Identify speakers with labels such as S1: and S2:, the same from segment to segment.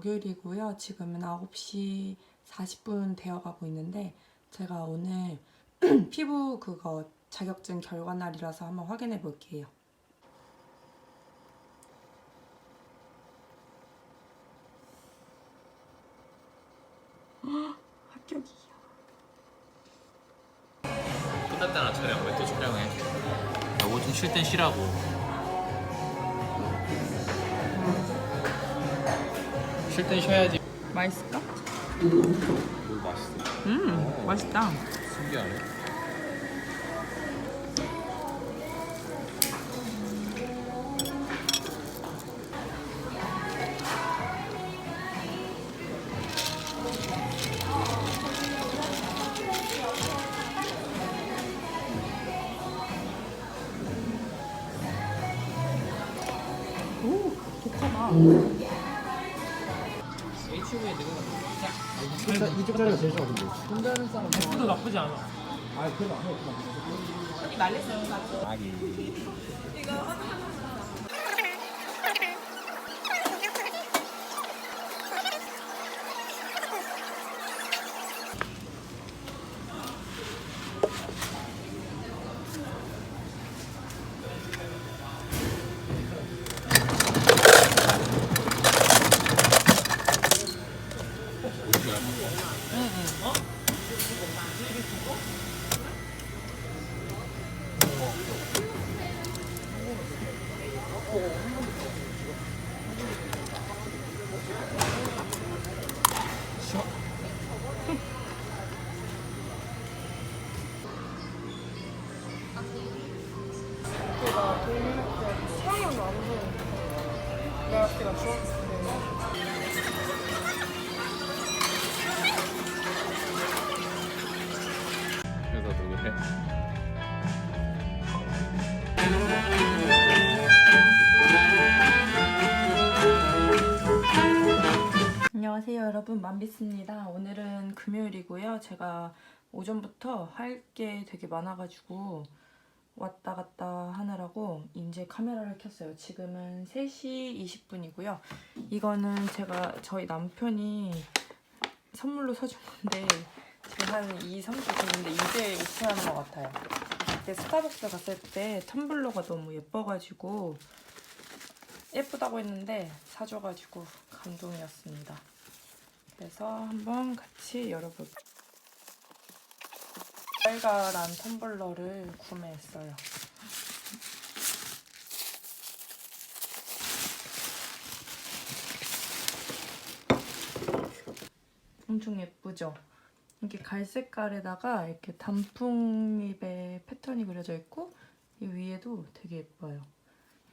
S1: 목요일이고요. 지금은 9시 40분 되어가고 있는데 제가 오늘 피부 그거 자격증 결과 날이라서 한번 확인해 볼게요. 합격이야.
S2: 끝났다나 촬영 왜 또 촬영해? 여보 좀쉴 땐 쉬라고 쉴 땐 쉬어야지
S1: 맛있을까?
S2: 뭘 맛있어
S1: 음, 맛있다.
S2: 신기하네 그래서 누구래?
S1: 안녕하세요 여러분. 만비스입니다. 오늘은 금요일이고요. 제가 오전부터 할 게 되게 많아가지고 왔다 갔다 하느라고 이제 카메라를 켰어요. 지금은 3시 20분이고요. 이거는 제가 저희 남편이 선물로 사준 건데 지금 한 2, 3주 됐는데 이제 오픈하는 것 같아요 그때 스타벅스 갔을 때 텀블러가 너무 예뻐가지고 예쁘다고 했는데 사줘가지고 감동이었습니다. 그래서 한번 같이 열어볼게요. 빨가란 텀블러를 구매했어요. 엄청 예쁘죠? 이게 갈색깔에다가 이렇게 단풍잎의 패턴이 그려져 있고 이 위에도 되게 예뻐요.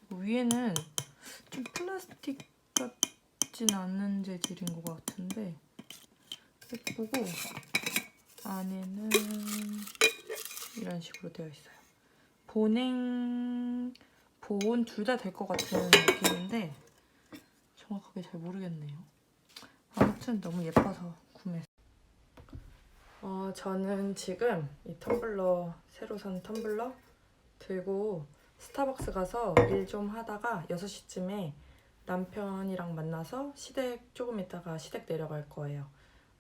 S1: 위에는 좀 플라스틱 같진 않은 재질인 것 같은데 예쁘고 안에는 이런 식으로 되어 있어요. 보냉, 보온 둘 다 될 것 같은 느낌인데 정확하게 잘 모르겠네요. 아무튼 너무 예뻐서 어, 저는 지금 이 텀블러, 새로 산 텀블러 들고 스타벅스 가서 일 좀 하다가 6시쯤에 남편이랑 만나서 시댁 조금 있다가 시댁 내려갈 거예요.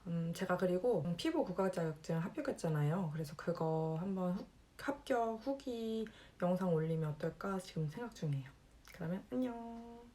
S1: 음, 제가 그리고 피부 국가 자격증 합격했잖아요. 그래서 그거 한번 후- 합격 후기 영상 올리면 어떨까 지금 생각 중이에요. 그러면 안녕.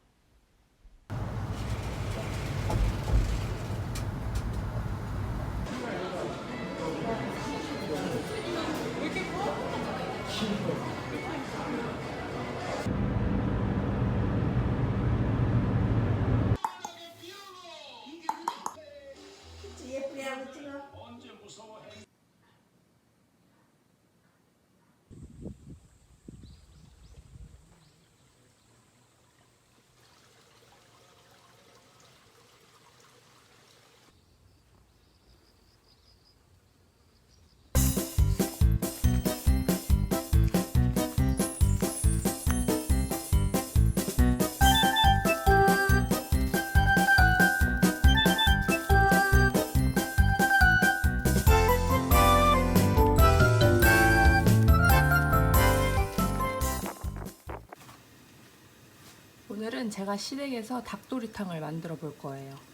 S1: 제가 시댁에서 닭도리탕을 만들어 볼 거예요.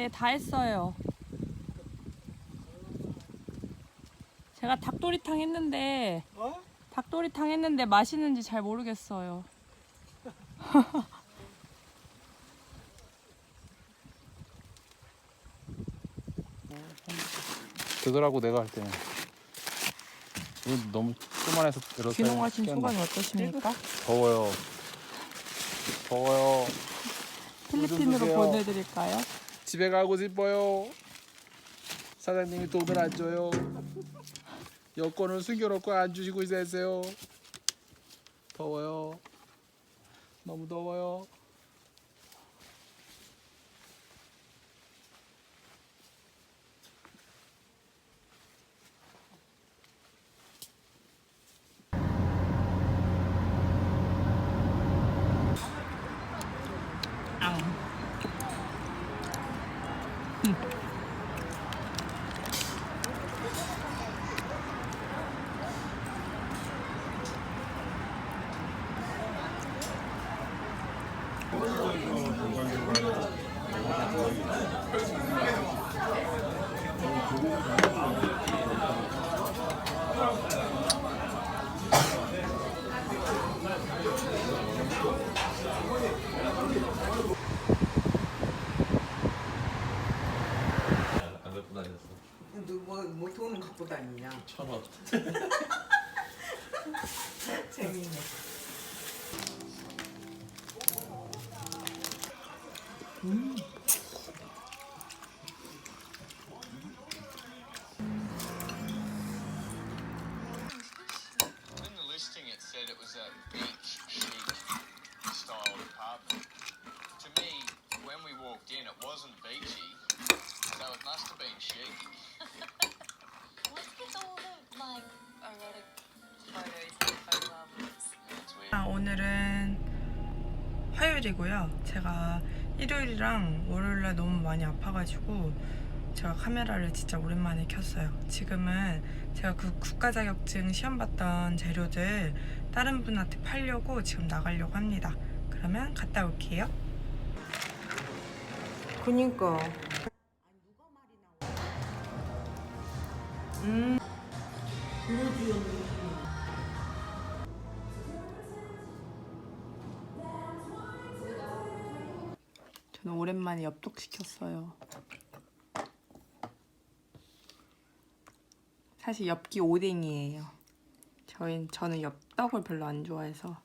S1: 네, 다 했어요. 제가 닭도리탕 했는데 닭도리탕 했는데 맛있는지 잘 모르겠어요.
S3: 되더라고 내가 할 때는 이거 너무 조만해서 들어서
S1: 귀농하신. 소감이 어떠십니까?
S3: 더워요 더워요
S1: 필리핀으로. 보내드릴까요?
S3: 집에 가고 싶어요. 사장님이 돈을 안 줘요. 여권을 숨겨놓고 안 주시고 있어요. 더워요. 너무 더워요
S4: 다니냐?
S2: 천 원.
S1: 제가 일요일이랑 월요일날 너무 많이 아파가지고 제가 카메라를 진짜 오랜만에 켰어요. 지금은 제가 그 국가 자격증 시험 봤던 재료들 다른 분한테 팔려고 지금 나가려고 합니다. 그러면 갔다 올게요.
S4: 그니까.
S1: 저는 오랜만에 엽떡 시켰어요. 사실 엽기 오뎅이에요. 저희 저는 엽떡을 별로 안 좋아해서.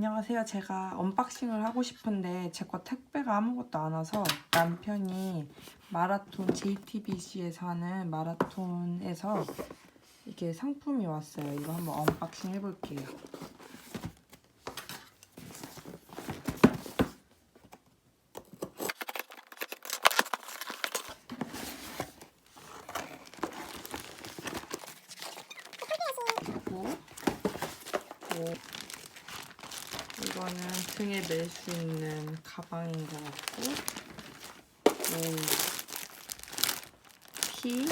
S1: 안녕하세요. 제가 언박싱을 하고 싶은데 제 거 택배가 아무것도 안 와서 남편이 마라톤 JTBC에서 하는 마라톤에서 이게 상품이 왔어요. 이거 한번 언박싱 해볼게요. 그리고 뭐 등에 멜수 있는 가방인 것 같고 오, 티 이건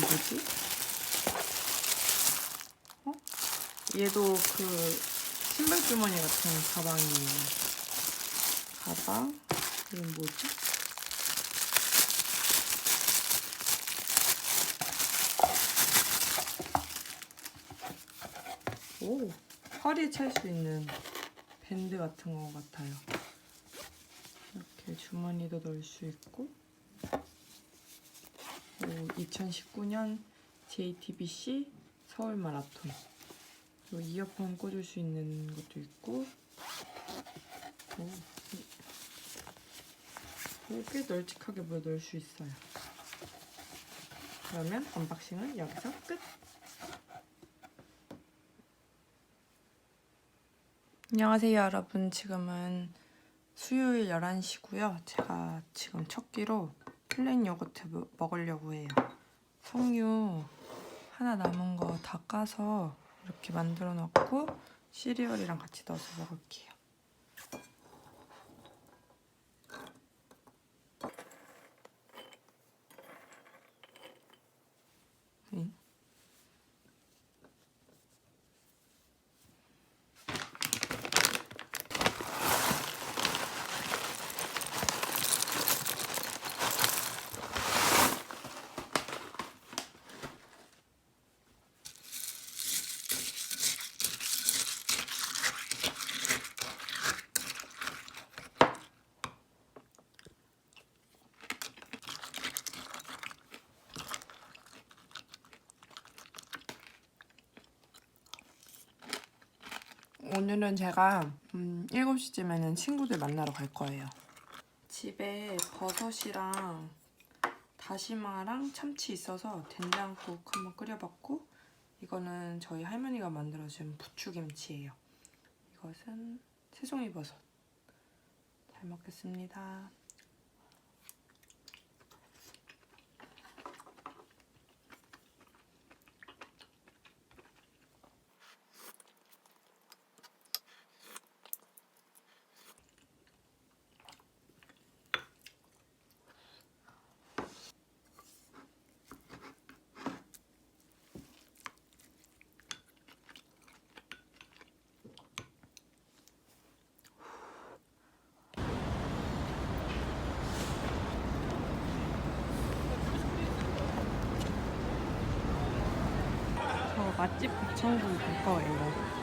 S1: 뭐지? 어? 얘도 그 신발 주머니 같은 가방이에요 가방 이건 뭐지? 오 허리에 찰 수 있는 밴드 같은 것 같아요. 이렇게 주머니도 넣을 수 있고 오, 2019년 JTBC 서울 마라톤 또 이어폰 꽂을 수 있는 것도 있고 오, 꽤 널찍하게 뭘 넣을 수 있어요. 그러면 언박싱은 여기서 끝! 안녕하세요 여러분. 지금은 수요일 11시고요. 제가 지금 첫 끼로 플레인 요거트 먹- 먹으려고 해요. 석류 하나 남은 거 다 까서 이렇게 만들어 놓고 시리얼이랑 같이 넣어서 먹을게요. 오늘은 제가 음, 7시쯤에는 친구들 만나러 갈 거예요. 집에 버섯이랑 다시마랑 참치 있어서 된장국 한번 끓여봤고 이거는 저희 할머니가 만들어준 부추김치예요. 이것은 새송이 버섯. 잘 먹겠습니다. 저 맛집 부천구 갈 거예요.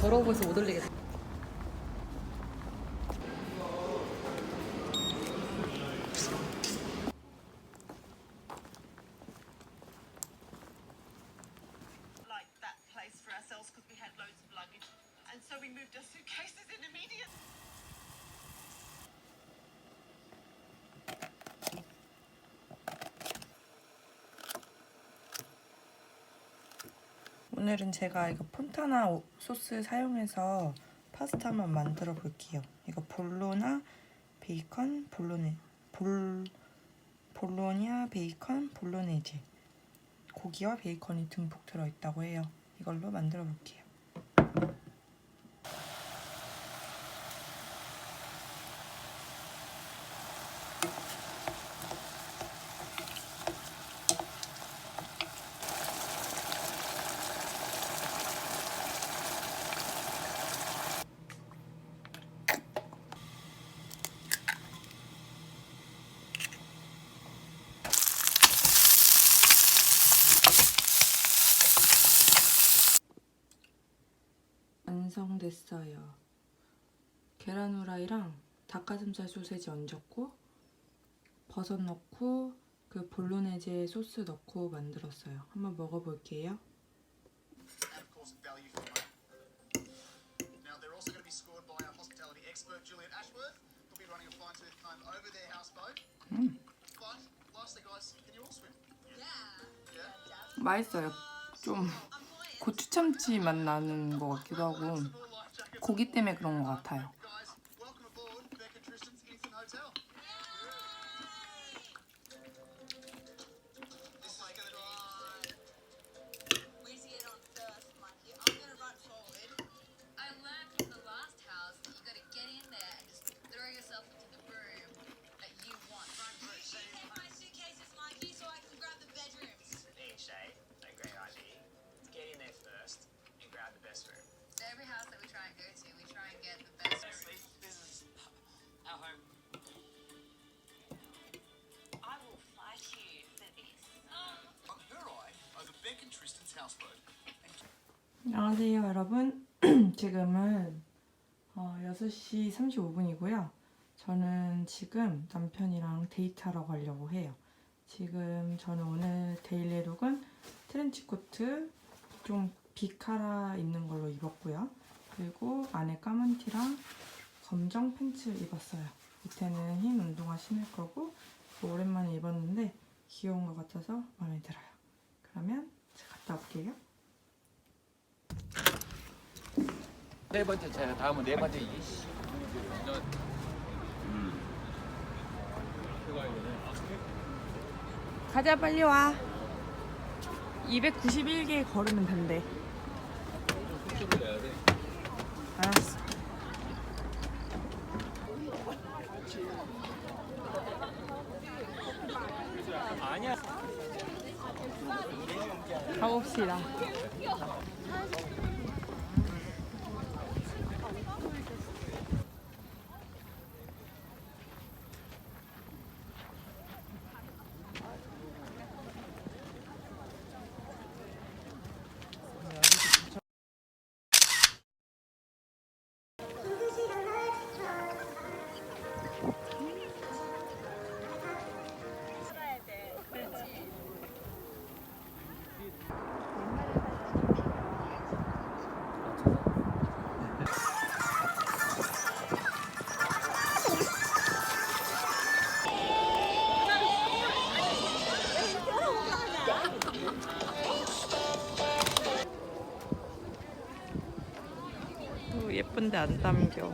S5: 더러워 보여서 못 올리겠다.
S1: 오늘은 제가 이거 폰타나 오- 소스 사용해서 파스타만 만들어 볼게요. 이거 볼로나 베이컨 볼로네 볼 볼로냐 베이컨 볼로네제 고기와 베이컨이 듬뿍 들어 있다고 해요. 이걸로 만들어 볼게요. 됐어요. 계란 후라이랑 닭가슴살 소세지 얹었고 버섯 넣고 그 볼로네제 소스 넣고 만들었어요. 한번 먹어볼게요.
S6: Yeah.
S1: 맛있어요. 좀 고추 참치 맛 나는 것 같기도 하고. 고기 때문에 그런 것 같아요. 안녕하세요 여러분. 지금은 어, 6시 35분이고요. 저는 지금 남편이랑 데이트하러 가려고 해요. 지금 저는 오늘 데일리룩은 트렌치코트 좀 비카라 있는 걸로 입었고요. 그리고 안에 까만 티랑 검정 팬츠 입었어요. 밑에는 흰 운동화 신을 거고 오랜만에 입었는데 귀여운 것 같아서 마음에 들어요. 그러면 갔다 올게요.
S2: 세 번째 차례 다음은 네 번째 이게
S1: 가자 빨리 와. 291개 걸으면 된대. 알았어 가봅시다 또 예쁜데 안 담겨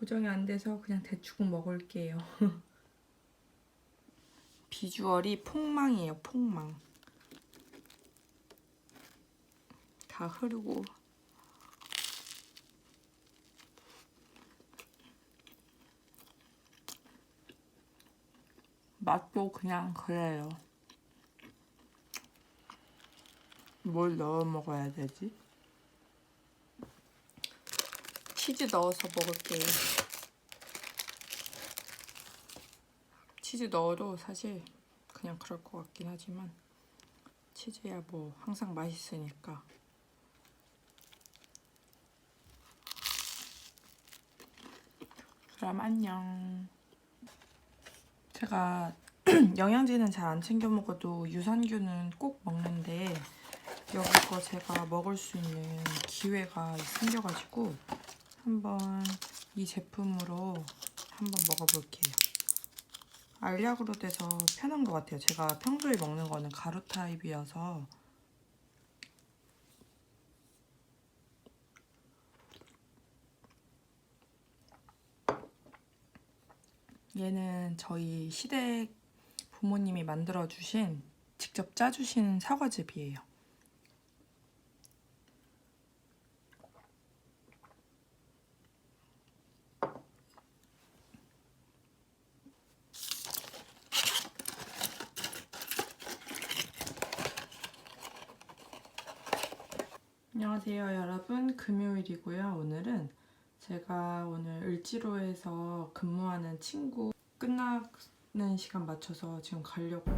S1: 고정이 안 돼서 그냥 대충 먹을게요. 비주얼이 폭망이에요, 폭망. 다 흐르고. 맛도 그냥 그래요. 뭘 넣어 먹어야 되지? 치즈 넣어서 먹을게요. 치즈 넣어도 사실 그냥 그럴 것 같긴 하지만 치즈야 뭐 항상 맛있으니까. 그럼 안녕. 제가 영양제는 잘 안 챙겨 먹어도 유산균은 꼭 먹는데 여기서 제가 먹을 수 있는 기회가 생겨가지고 한번 이 제품으로 한번 먹어볼게요. 알약으로 돼서 편한 것 같아요. 제가 평소에 먹는 거는 가루 타입이어서 얘는 저희 시댁 부모님이 만들어 주신 직접 짜주신 사과즙이에요. 안녕하세요 여러분. 금요일이고요. 오늘은 제가 오늘 을지로에서 근무하는 친구 끝나는 시간 맞춰서 지금 가려고